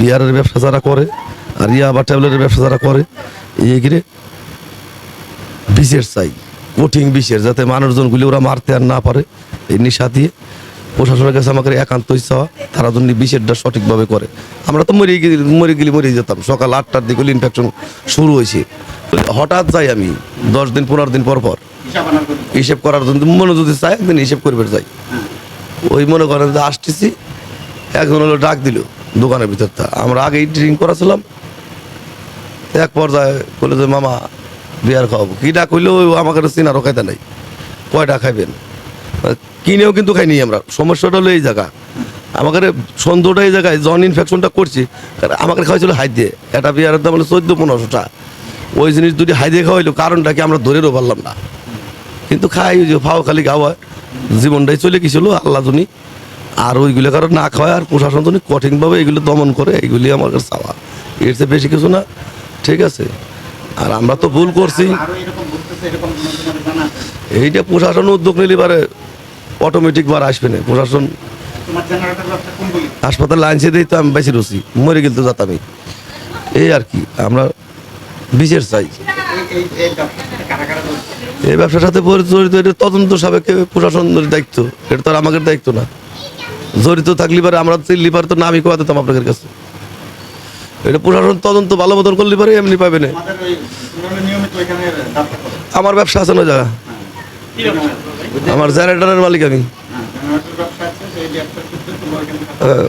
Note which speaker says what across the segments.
Speaker 1: বিয়ারের ব্যবসা যারা করে আর ইয়া বা ট্যাবলেটের ব্যবসা যারা করে এইগুলো বিষের চাই কঠিন বিষের যাতে মানুষজনগুলি ওরা মারতে আর না পারে এই নিশা দিয়ে প্রশাসনের কাছে আমাকে একান্ত হয় তারা জন্য বিষেরটা সঠিকভাবে করে। আমরা তো মরে গেলি মরে গেলে মরে যেতাম। সকাল আটটার দিকে ইনফেকশন শুরু হয়েছে। হঠাৎ যাই আমি দশ দিন পনেরো দিন পর পর। হিসেব করার জন্য মনে যদি চাই একদিন হিসেব করবে যাই। ওই মনে করেন যে আসতেছি একজন হলো ডাক দিল। দোকানের ভিতরটা আমরা আগেই ড্রিঙ্ক করাছিলাম। এক পর্যায়ে বলে যে, মামা বিয়ার খাওয়াবো। কি ডাক হইলেও আমাকে চিনারও খাইতে নাই। কয়টা খাইবেন? কিনেও কিন্তু খাইনি আমরা। সমস্যাটা হলো এই জায়গা। আমাকে সন্দেহটা এই জায়গায় জন ইনফেকশনটা করছি আমাকে খাওয়াইছিল হাই দিয়ে। একটা বিয়ারের দাম হলো চোদ্দ, পনেরোশোটা। ওই জিনিস দুটি হাই দিয়ে খাওয়াইলো, কারণটা কি আমরা ধরেও পারলাম না? কিন্তু খাই, ওই যে ফাও খালি খাওয়া, জীবনটাই চলে গেছিল, আল্লাহ জনী। আর ওইগুলো কারও না খাওয়ায় আর প্রশাসন জনী কঠিনভাবে এগুলো দমন করে এইগুলি আমার কাছে চাওয়া। এর চেয়ে বেশি কিছু না। ঠিক আছে? আর আমরা তো ভুল করছি? এইটা প্রশাসন উদ্যোগ নিলে পারে অটোমেটিক বার আসবে না। প্রশাসন হাসপাতালে আনছে দিই তো আমি বেশি রুচি মরে গেল তো যাতামই এই আর কি আমরা বিশেষ চাই।
Speaker 2: এই ব্যবসার সাথে জড়িত
Speaker 1: এটা তদন্ত সাপেক্ষে প্রশাসনের দায়িত্ব। এটা তো আর আমাদের দায়িত্ব না। জড়িত থাকলে পারে আমরা চিনলি পারে তো নামই কোয়া দিতাম আপনাদের কাছে। এটা প্রশাসন তদন্ত ভালো মতন করলে পারে এমনি পাবে না। আমার ব্যবসা আছে না জায়গা আমার জেনারেটরের মালিক আমি।
Speaker 2: হ্যাঁ
Speaker 1: আহ,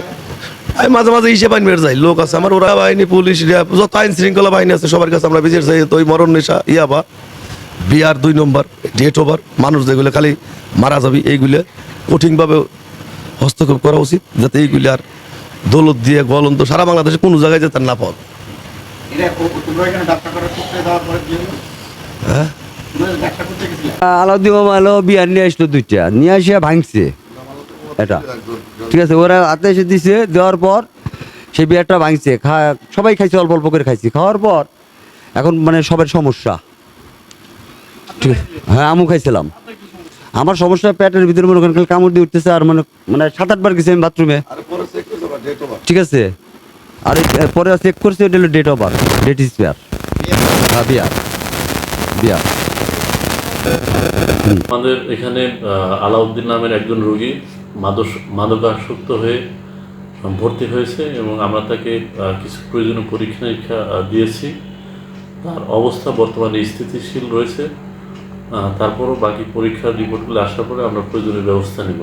Speaker 1: আমি মাঝে মাঝে হিসেবে আইন বের যাই লোক আছে। আমার ওরা বাহিনী পুলিশ যত আইন শৃঙ্খলা বাহিনী আছে সবার কাছে আমরা বিজের যাই তো ওই মরণ নেশা ইয়াবা বিয়ার দুই নম্বর ডেট ওভার মানুষ যেগুলো খালি মারা যাবি এইগুলো কঠিনভাবে হস্তক্ষেপ করা উচিত যাতে এইগুলি আর দৌলত দিয়ে গলন্ত সারা বাংলাদেশে কোনো জায়গায় যেতে না পাওয়া হ্যাঁ?
Speaker 3: আলাউদ্দিন মামা বিয়ার নিয়ে আসলো দুইটা। নিয়ে আসে ভাঙছে। এটা। ঠিক আছে ওরা হাতে এসে দিছে দেওয়ার পর সেই বিয়ারটা ভাঙছে। খা সবাই খাইছে অল্প অল্প করে খাইছি। খাওয়ার পর এখন মানে সবার সমস্যা। ঠিক হ্যাঁ আমু খাইছিলাম। আমার সমস্যা পেটের ভিতরে মনে করেন কামড় দিয়ে উঠতেছে আর মানে মানে সাত আটবার গেছি আমি বাথরুমে ঠিক আছে? আর পরে চেক করছি ওটা হলো date of birth date is বিয়ার হ্যাঁ বিয়ার বিয়ার
Speaker 4: আমাদের এখানে আলাউদ্দিন নামের একজন রোগী মাদক মাদকাসক্ত হয়ে ভর্তি হয়েছে এবং আমরা তাকে কিছু প্রয়োজনীয় পরীক্ষা নিরীক্ষা দিয়েছি। তার অবস্থা বর্তমানে স্থিতিশীল রয়েছে। তারপরও বাকি পরীক্ষার রিপোর্টগুলো আসার পরে আমরা প্রয়োজনীয় ব্যবস্থা নেব।